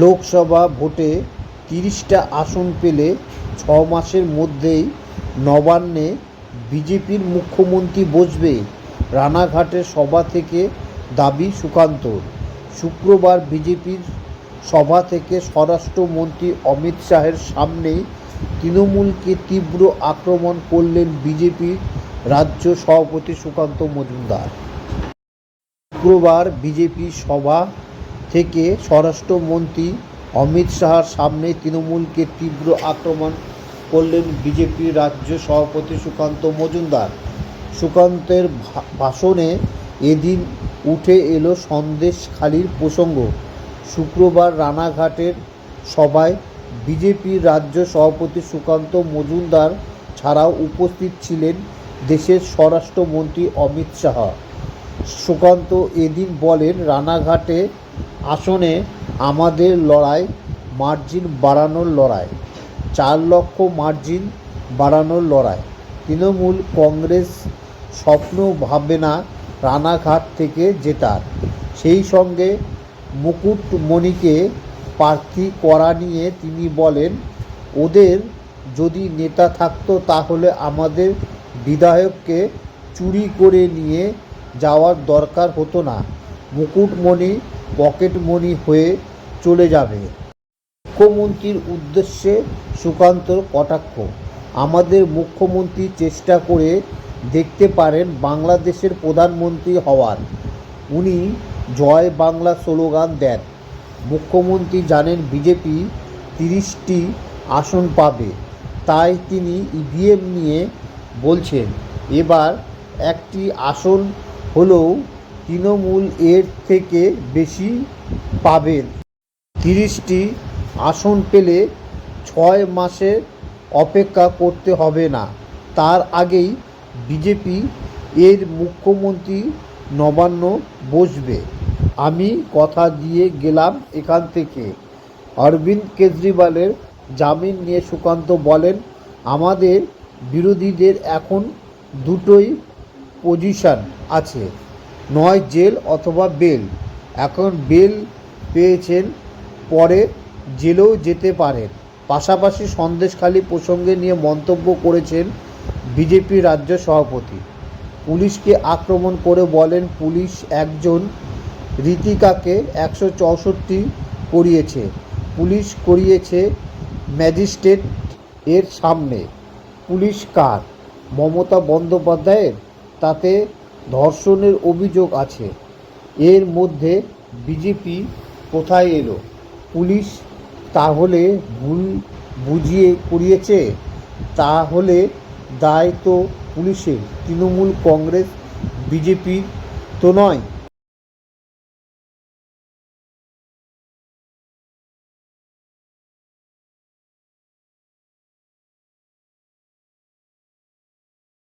লোকসভা ভোটে তিরিশটা আসন পেলে ছ মাসের মধ্যেই নবান্নে বিজেপির মুখ্যমন্ত্রী বসবে। রানাঘাটের সভা থেকে দাবি সুকান্তর শুক্রবার বিজেপির সভা থেকে স্বরাষ্ট্রমন্ত্রী অমিত শাহের সামনেই তৃণমূলকে তীব্র আক্রমণ করলেন বিজেপির রাজ্য সভাপতি সুকান্ত মজুমদার। শুক্রবার বিজেপি সভা থেকে স্বরাষ্ট্রমন্ত্রী অমিত শাহর সামনে তৃণমূলকে তীব্র আক্রমণ করলেন বিজেপির রাজ্য সভাপতি সুকান্ত মজুমদার। সুকান্তের ভাষণে এদিন উঠে এলো সন্দেশখালির প্রসঙ্গ। শুক্রবার রানাঘাটের সভায় বিজেপির রাজ্য সভাপতি সুকান্ত মজুমদার ছাড়াও উপস্থিত ছিলেন দেশের স্বরাষ্ট্রমন্ত্রী অমিত শাহ। সুকান্ত এদিন বলেন, রানাঘাটে আসনে আমাদের লড়াই মার্জিন বাড়ানোর লড়াই, চার লক্ষ মার্জিন বাড়ানোর লড়াই। তৃণমূল কংগ্রেস স্বপ্ন ভাবে না রানাঘাট থেকে জেতার। সেই সঙ্গে মুকুটমণিকে প্রার্থী করা নিয়ে তিনি বলেন, ওদের যদি নেতা থাকতো তাহলে আমাদের বিধায়ককে চুরি করে নিয়ে যাওয়ার দরকার হতো না। মুকুটমণি পকেটমণি হয়ে চলে যাবে। মুখ্যমন্ত্রীর উদ্দেশ্যে সুকান্তর কটাক্ষ। আমাদের মুখ্যমন্ত্রী চেষ্টা করে দেখতে পারেন বাংলাদেশের প্রধানমন্ত্রী হওয়ার। উনি জয় বাংলা স্লোগান দেন। মুখ্যমন্ত্রী জানেন বিজেপি তিরিশটি আসন পাবে। তাই তিনি ইভিএম নিয়ে বলছেন, এবার একটি আসন হলেও তৃণমূল এর থেকে বেশি পাবেন। তিরিশটি আসন পেলে ছয় মাসের অপেক্ষা করতে হবে না। তার আগেই বিজেপি এর মুখ্যমন্ত্রী নবান্ন বসবে। আমি কথা দিয়ে গেলাম এখান থেকে। অরবিন্দ কেজরিওয়ালের জামিন নিয়ে সুকান্ত বলেন, আমাদের বিরোধীদের এখন দুটোই পজিশন আছে। নয় জেল অথবা বেল। এখন বেল পেয়েছেন, পরে জেলেও যেতে পারেন। পাশাপাশি সন্দেশখালী প্রসঙ্গে নিয়ে মন্তব্য করেছেন বিজেপি রাজ্য সভাপতি। পুলিশকে আক্রমণ করে বলেন পুলিশ একজন রীতিকাকে একশো চৌষট্টি করিয়েছে। পুলিশ করিয়েছে ম্যাজিস্ট্রেট এর সামনে। পুলিশ কার? মমতা বন্দ্যোপাধ্যায়ের? তাতে ধর্ষণের অভিযোগ আছে। এর মধ্যে বিজেপি কোথায় এলো? পুলিশ তাহলে ভুল বুঝিয়ে করিয়েছে? তাহলে দায় তো পুলিশের। তৃণমূল কংগ্রেস, বিজেপির তো নয়।